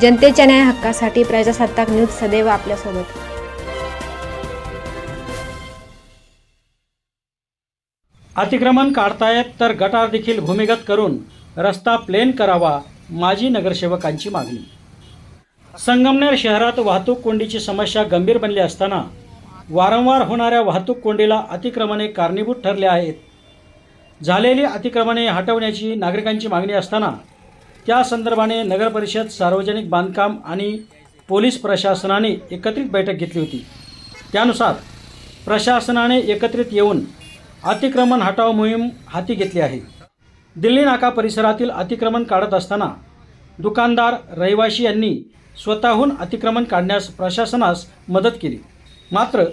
जनतेच्या न्याय हक्कासाठी प्रजासत्ताक न्यूज सदैव आपल्यासोबत. अतिक्रमण काढतायत तर गटार देखील भूमिगत करून रस्ता प्लेन करावा माजी नगरसेवकांची मागणी. संगमनेर शहरात वाहतूक कोंडीची समस्या गंभीर बनली असताना वारंवार होणाऱ्या वाहतूक कोंडीला अतिक्रमणे कारणीभूत ठरले आहेत. झालेली अतिक्रमणे हटवण्याची नागरिकांची मागणी असताना त्या संदर्भाने नगरपरिषद सार्वजनिक बांधकाम आणि पोलीस प्रशासनाने एकत्रित बैठक घेतली होती. त्यानुसार प्रशासनाने एकत्रित येऊन अतिक्रमण हटाव मोहीम हाती घेतली आहे. दिल्ली नाका परिसरातील अतिक्रमण काढत असताना दुकानदार रहिवाशी यांनी स्वतःहून अतिक्रमण काढण्यास प्रशासनास मदत केली. मात्र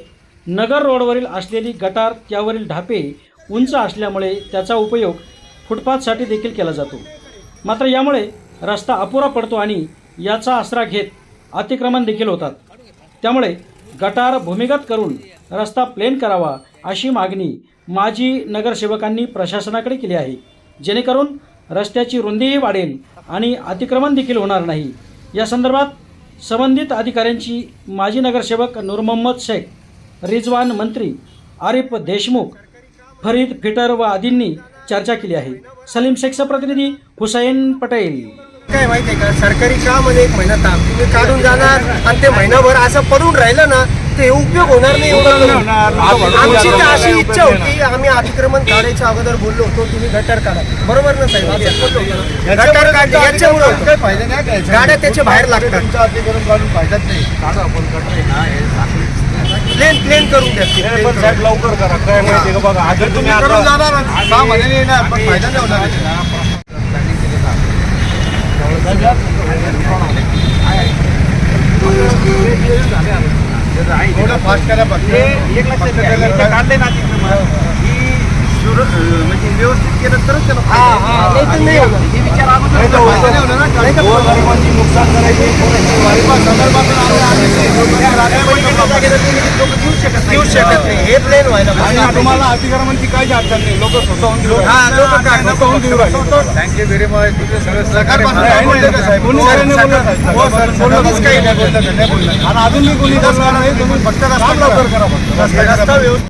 नगर रोडवरील असलेली गटार त्यावरील ढापे उंच असल्यामुळे त्याचा उपयोग फुटपाथसाठी देखील केला जातो. मात्र यामुळे रस्ता अपुरा पडतो आणि याचा आसरा घेत अतिक्रमण देखील होतात. त्यामुळे गटार भूमिगत करून रस्ता प्लेन करावा अशी मागणी माजी नगरसेवकांनी प्रशासनाकडे केली आहे. जेणेकरून रस्त्याची रुंदीही वाढेल आणि अतिक्रमण देखील होणार नाही. या संदर्भात संबंधित अधिकाऱ्यांची माजी नगरसेवक नूर मोहम्मद शेख रिजवान मंत्री आरिफ देशमुख फरीद फिटर व आदींनी चर्चा केली आहे. सलीम शेखचा प्रतिनिधी हुसैन पटेल. काय माहितीये का? सरकारी काम आणि एक महिना ताप तुम्ही काढून जाणार आणि ते महिनाभर असं पडून राहिलं ना ते उपयोग होणार नाही. एवढं. आमची तर अशी इच्छा होती आम्ही अतिक्रमण काढायच्या अगोदर बोललो होतो तुम्ही गटर काढा. बरोबर ना साहेब. गटर काढले याच्यामुळे. गाड्या त्याच्या बाहेर लागतात. प्लेन प्लेन करून द्या लवकर करा. काय माहिती का बघा आज तुम्ही करून आता जाणार सहा महिन्याने येणार पण फायदा नाही होणार. त्याचा. थोडं फास्ट करा फक्त. एक लक्षात घ्या, इथे काढले ना अं, म्हणजे व्यवस्थित केलं तरच त्याला हा, हा. हे विचार गोरगरिबांची नुकसान करायची गरिबा देऊ शकत नाही. देऊ शकत नाही हे प्लेन व्हायला आणि. तुम्हाला अतिक्रमणाची काही अडचण नाही लोक स्वतःहून देऊ हा, काय- स्वतःहून देऊ थँक्यू व्हेरी मच सगळे काही नाही बोललं. हो आणि कोणी बोलणार नाही तुम्ही फक्त रस्ता लवकर करा फक्त रस्ता व्यवस्थित